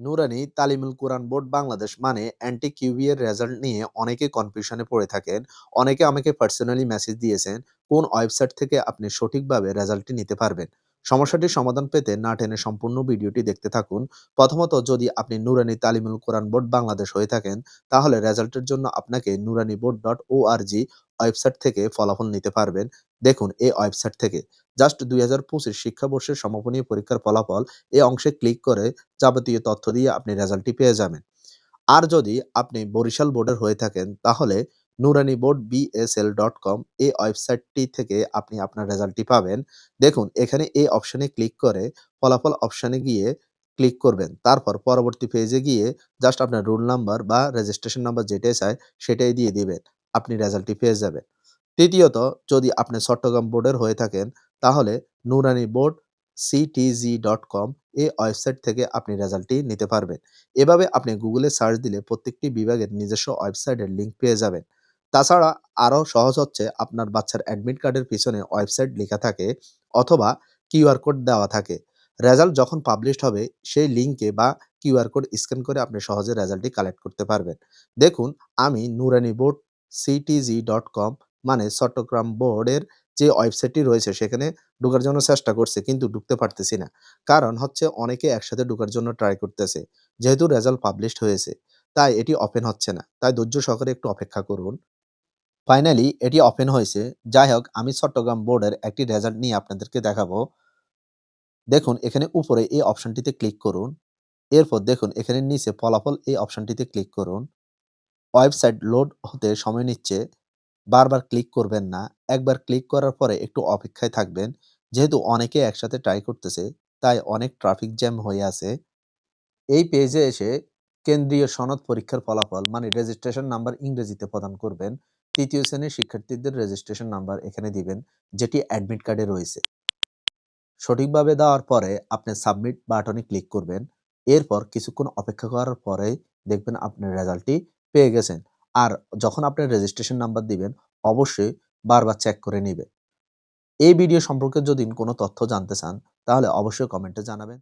নুরানি তালিমুল কোরআন board Bangladesh মানে anti কিউবিএর result নিয়ে অনেকে কনফিউশনে পড়ে থাকেন। অনেকে আমাকে পার্সোনালি মেসেজ দিয়েছেন, কোন ওয়েবসাইট থেকে আপনি সঠিকভাবে রেজাল্টটি নিতে পারবেন? সমস্যাটির সমাধান পেতে না টেনে সম্পূর্ণ ভিডিওটি দেখতে থাকুন। প্রথমত, যদি আপনি নুরানি তালিমুল কোরআন বোর্ড বাংলাদেশ হয়ে থাকেন, তাহলে রেজাল্টের জন্য আপনাকে নুরানি বোর্ড ডট ও ওয়েবসাইট থেকে ফলাফল নিতে পারবেন। দেখুন, এই ওয়েবসাইট থেকে জাস্ট দুই হাজার পঁচিশ শিক্ষাবর্ষের সমাপনী পরীক্ষার ফলাফল এই অংশে ক্লিক করে যাবতীয় তথ্য দিয়ে আপনি রেজাল্টটি পেয়ে যাবেন। আর যদি আপনি বরিশাল বোর্ডের হয়ে থাকেন, তাহলে নুরানি বোর্ড বিএসএল ডট কম এই ওয়েবসাইটটি থেকে আপনি আপনার রেজাল্টটি পাবেন। দেখুন, এখানে এই অপশানে ক্লিক করে ফলাফল অপশানে গিয়ে ক্লিক করবেন। তারপর পরবর্তী পেজে গিয়ে জাস্ট আপনার রোল নাম্বার বা রেজিস্ট্রেশন নাম্বার যেটাই চায় সেটাই দিয়ে দিবেন। আপনি রেজাল্টটি পেয়ে যাবেন। তৃতীয়ত, যদি আপনি চট্টগ্রাম বোর্ডের হয়ে থাকেন, তাহলে নুরানি বোর্ড সিটিজি ডট কম এই ওয়েবসাইট থেকে আপনি রেজাল্টটি নিতে পারবেন। এভাবে আপনি গুগলে সার্চ দিলে প্রত্যেকটি বিভাগের নিজস্ব ওয়েবসাইটের লিঙ্ক পেয়ে যাবেন। তাছাড়া আরও সহজ হচ্ছে আপনার বাচ্চার অ্যাডমিট কার্ডের পিছনে ওয়েবসাইট লেখা থাকে অথবা কিউআর কোড দেওয়া থাকে। রেজাল্ট যখন পাবলিশড হবে, সেই লিঙ্কে বা কিউআর কোড স্ক্যান করে আপনি সহজে রেজাল্টটি কালেক্ট করতে পারবেন। দেখুন, আমি নুরানি বোর্ড সিটিজি ডট কম মানে চট্টগ্রাম বোর্ডের যে ওয়েবসাইটটি রয়েছে, সেখানে ঢোকার জন্য চেষ্টা করছে, কিন্তু ঢুকতে পারতেছি না। কারণ হচ্ছে অনেকে একসাথে ঢোকার জন্য ট্রাই করতেছে, যেহেতু রেজাল্ট পাবলিশড হয়েছে, তাই এটি ওপেন হচ্ছে না। তাই ধৈর্য সহকারে একটু অপেক্ষা করুন। ফাইনালি এটি ওপেন হয়েছে। যাই হোক আমি চট্টগ্রাম বোর্ডের একটি রেজাল্ট নিয়ে আপনাদেরকে দেখাবো। দেখুন, এখানে উপরে এই অপশনটিতে ক্লিক করুন। এরপর দেখুন, এখানে নিচে ফলাফল এই অপশনটিতে ক্লিক করুন। ওয়েবসাইট লোড হতে সময় নিচ্ছে। বারবার ক্লিক করবেন না। একবার ক্লিক করার পরে একটু অপেক্ষায় থাকবেন। যেহেতু অনেকে একসাথে ট্রাই করতেছে, তাই অনেক ট্রাফিক জ্যাম হয়ে আছে। এই পেজে এসে কেন্দ্রীয় সনদ পরীক্ষার ফলাফল মানে রেজিস্ট্রেশন নাম্বার ইংরেজিতে প্রদান করবেন। তৃতীয় শ্রেণির শিক্ষার্থীদের রেজিস্ট্রেশন নাম্বার এখানে দিবেন, যেটি অ্যাডমিট কার্ডে রয়েছে। সঠিকভাবে দেওয়ার পরে আপনি সাবমিট বাটনে ক্লিক করবেন, এরপর কিছুক্ষণ অপেক্ষা করার পরে দেখবেন আপনার রেজাল্টটি পেয়ে গেছেন। আর যখন আপনি রেজিস্ট্রেশন নাম্বার দিবেন, অবশ্যই বারবার চেক করে নেবেন এই ভিডিও সম্পর্কে যদি কোনো তথ্য জানতে চান, তাহলে অবশ্যই কমেন্টে জানাবেন।